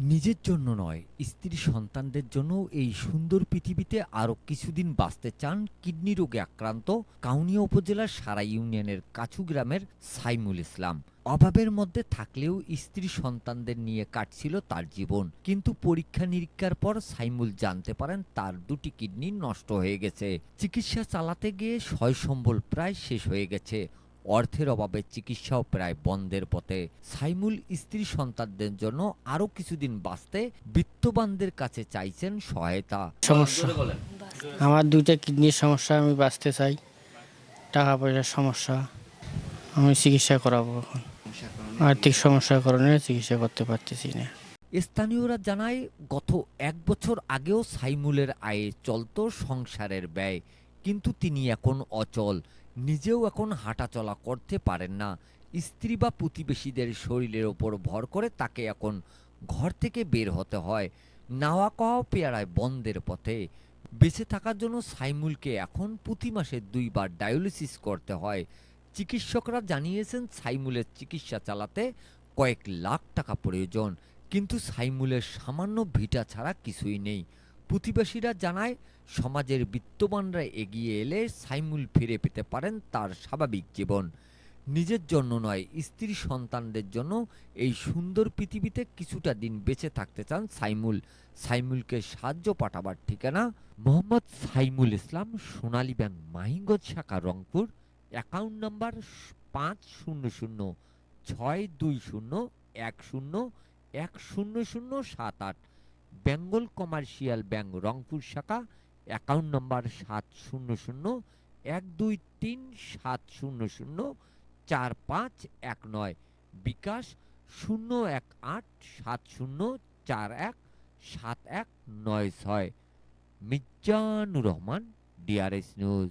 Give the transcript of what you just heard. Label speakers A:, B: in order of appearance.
A: নিজের জন্য নয়, স্ত্রী সন্তানদের জন্য এই সুন্দর পৃথিবীতে আরও কিছুদিন বাঁচতে চান কিডনি রোগে আক্রান্ত কাউনিয়া উপজেলার সারা ইউনিয়নের কাছু গ্রামের সাইমুল ইসলাম। অভাবের মধ্যে থাকলেও স্ত্রী সন্তানদের নিয়ে কাটছিল তার জীবন। কিন্তু পরীক্ষা নিরীক্ষার পর সাইমুল জানতে পারেন তার দুটি কিডনি নষ্ট হয়ে গেছে। চিকিৎসা চালাতে গিয়ে সয় সম্বল প্রায় শেষ হয়ে গেছে। অর্থের অভাবে চিকিৎসাও প্রায় বন্ধের পথে। সাইমুল স্ত্রী সন্তানদের জন্য আরও কিছুদিন বাঁচতে বিত্তবানদের কাছে চাইছেন সহায়তা।
B: সমস্যা। আমার দুইটা কিডনির সমস্যা আমি বাঁচতে চাই। টাকা পয়সার সমস্যা আমি চিকিৎসা করাবো এখন। আর্থিক সমস্যার কারণে চিকিৎসা করতে পারতেছি না।
A: স্থানীয়রা জানায় গত এক বছর আগেও সাইমুলের আয়ে চলত সংসারের ব্যয় কিন্তু তিনি এখন অচল। নিজেও এখন হাঁটাচলা করতে পারেন না। স্ত্রী বা প্রতিবেশীদের শরীরের ওপর ভর করে তাকে এখন ঘর থেকে বের হতে হয়। নাওয়া কওয়া পেয়ারায় বন্ধের পথে। বেঁচে থাকার জন্য সাইমুলকে এখন প্রতি মাসে দুইবার ডায়ালিসিস করতে হয়। চিকিৎসকরা জানিয়েছেন, সাইমুলের চিকিৎসা চালাতে কয়েক লাখ টাকা প্রয়োজন। কিন্তু সাইমুলের সামান্য ভিটা ছাড়া কিছুই নেই। প্রতিবেশীরা জানায়, সমাজের বিত্তবানরা এগিয়ে এলে সাইমুল ফিরে পেতে পারেন তার স্বাভাবিক জীবন। নিজের জন্য নয়, স্ত্রী সন্তানদের জন্য এই সুন্দর পৃথিবীতে কিছুটা দিন বেঁচে থাকতে চান সাইমুল। সাইমুলকে সাহায্য পাঠাবার ঠিকানা, মোহাম্মদ সাইমুল ইসলাম, সোনালী ব্যাংক মাহিঙ্গজ শাখা, রংপুর। অ্যাকাউন্ট নাম্বার পাঁচ শূন্য শূন্য, ছয় দুই শূন্য, এক শূন্য এক শূন্য শূন্য সাত আট। বেঙ্গল কমার্শিয়াল ব্যাংক, রংপুর শাখা, অ্যাকাউন্ট নম্বর সাত শূন্য শূন্য এক দুই তিন সাত শূন্য শূন্য চার পাঁচ এক নয়, বিকাশ শূন্য এক আট সাত শূন্য চার এক সাত এক নয় ছয়। মির্জানুর রহমান ডিআরএস নিউজ